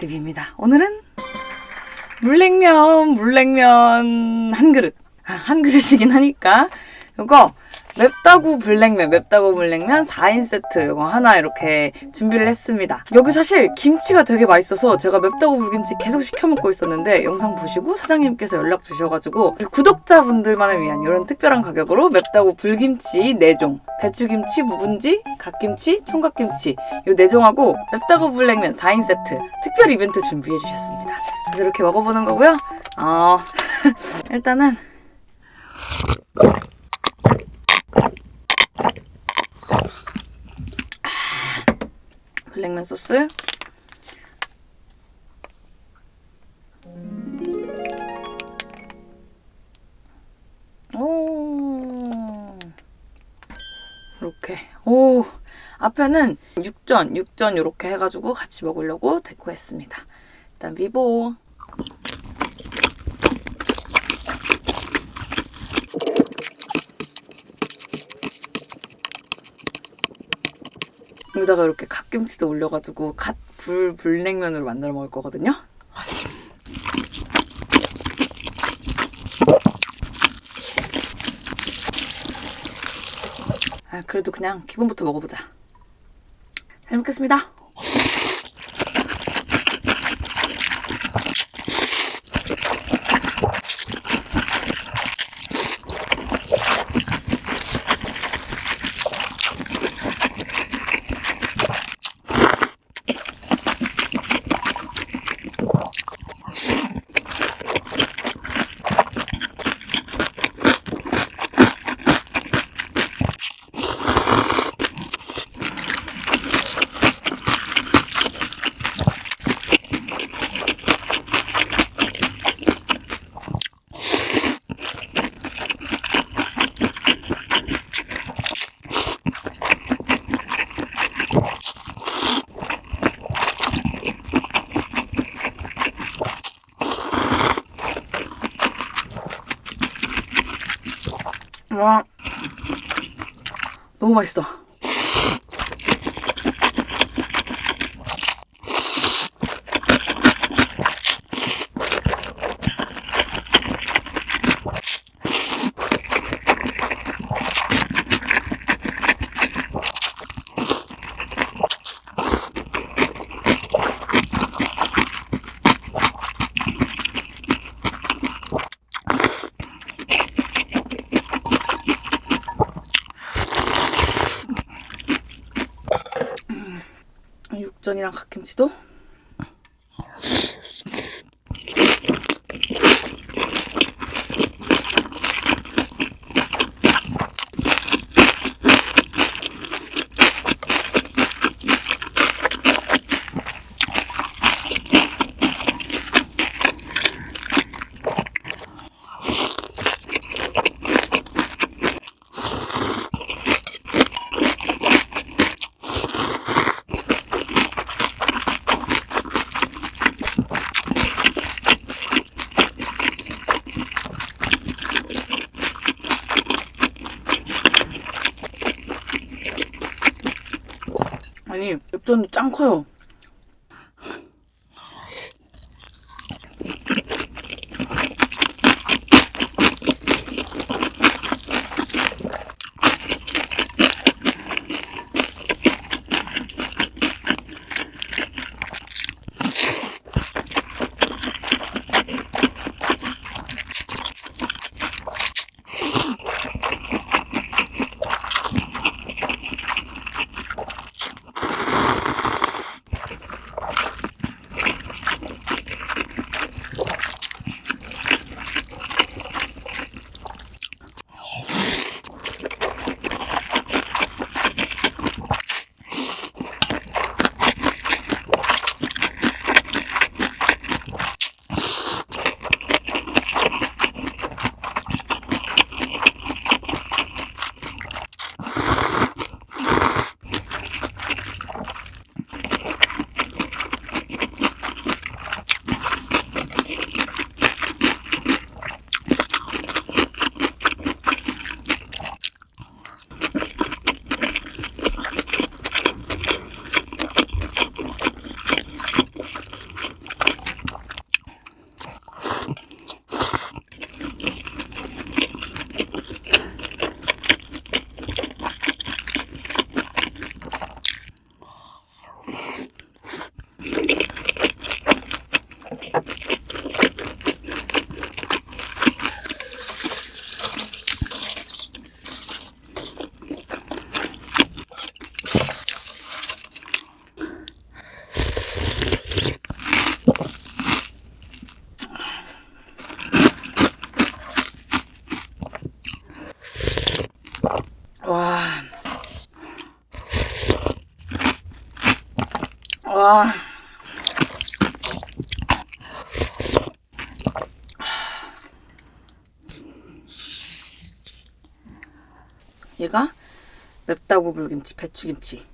리뷰입니다. 오늘은 물냉면 물냉면 한 그릇 아, 한 그릇이긴 하니까 이거 맵다구 불냉면, 맵다구 물냉면 4인 세트 이거 하나 이렇게 준비를 했습니다. 여기 사실 김치가 되게 맛있어서 제가 맵다구 불김치 계속 시켜 먹고 있었는데 영상 보시고 사장님께서 연락 주셔가지고 구독자분들만을 위한 이런 특별한 가격으로 맵다구 불김치 4종, 배추김치, 묵은지, 갓김치, 총각김치 이 4종하고 맵다구 불냉면 4인 세트 특별 이벤트 준비해 주셨습니다. 그래서 이렇게 먹어보는 거고요. 어, 일단은 블랙맨 소스. 오. 이렇게. 오. 앞에는 육전 육전 이렇게 해가지고 같이 먹으려고 데코했습니다. 일단 비보 여기다가 이렇게 갓김치도 올려가지고 갓불 불냉면으로 만들어 먹을 거거든요. 아, 그래도 그냥 기본부터 먹어보자. 잘 먹겠습니다. 와, 너무 맛있어. 육전이랑 갓김치도 아니 육전도 짱 커요. 얘가 맵다고 불김치, 배추김치.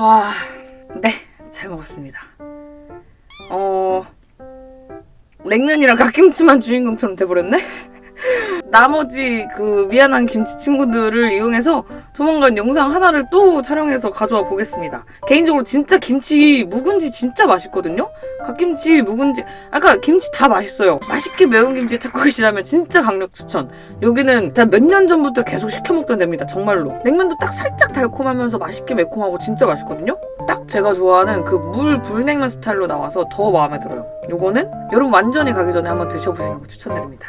와, 네, 잘 먹었습니다. 어 냉면이랑 갓김치만 주인공처럼 돼버렸네. 나머지 그 미안한 김치 친구들을 이용해서 조만간 영상 하나를 또 촬영해서 가져와 보겠습니다. 개인적으로 진짜 김치 묵은지 진짜 맛있거든요. 갓김치 묵은지 아까 김치 다 맛있어요. 맛있게 매운 김치 찾고 계시다면 진짜 강력 추천. 여기는 제가 몇 년 전부터 계속 시켜 먹던 데입니다. 정말로. 냉면도 딱 살짝 달콤하면서 맛있게 매콤하고 진짜 맛있거든요. 딱 제가 좋아하는 그 물 불냉면 스타일로 나와서 더 마음에 들어요. 요거는 여러분 완전히 가기 전에 한번 드셔보시는 거 추천드립니다.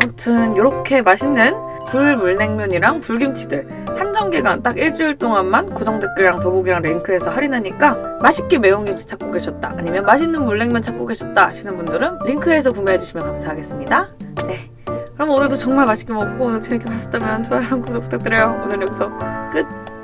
아무튼 이렇게 맛있는 불물냉면이랑 불김치들 한정 기간 딱 일주일 동안만 고정 댓글이랑 더보기랑 링크해서 할인하니까 맛있게 매운 김치 찾고 계셨다 아니면 맛있는 물냉면 찾고 계셨다 하시는 분들은 링크해서 구매해 주시면 감사하겠습니다. 네. 그럼 오늘도 정말 맛있게 먹고 오늘 재밌게 봤었다면 좋아요랑 구독 부탁드려요. 오늘 여기서 끝.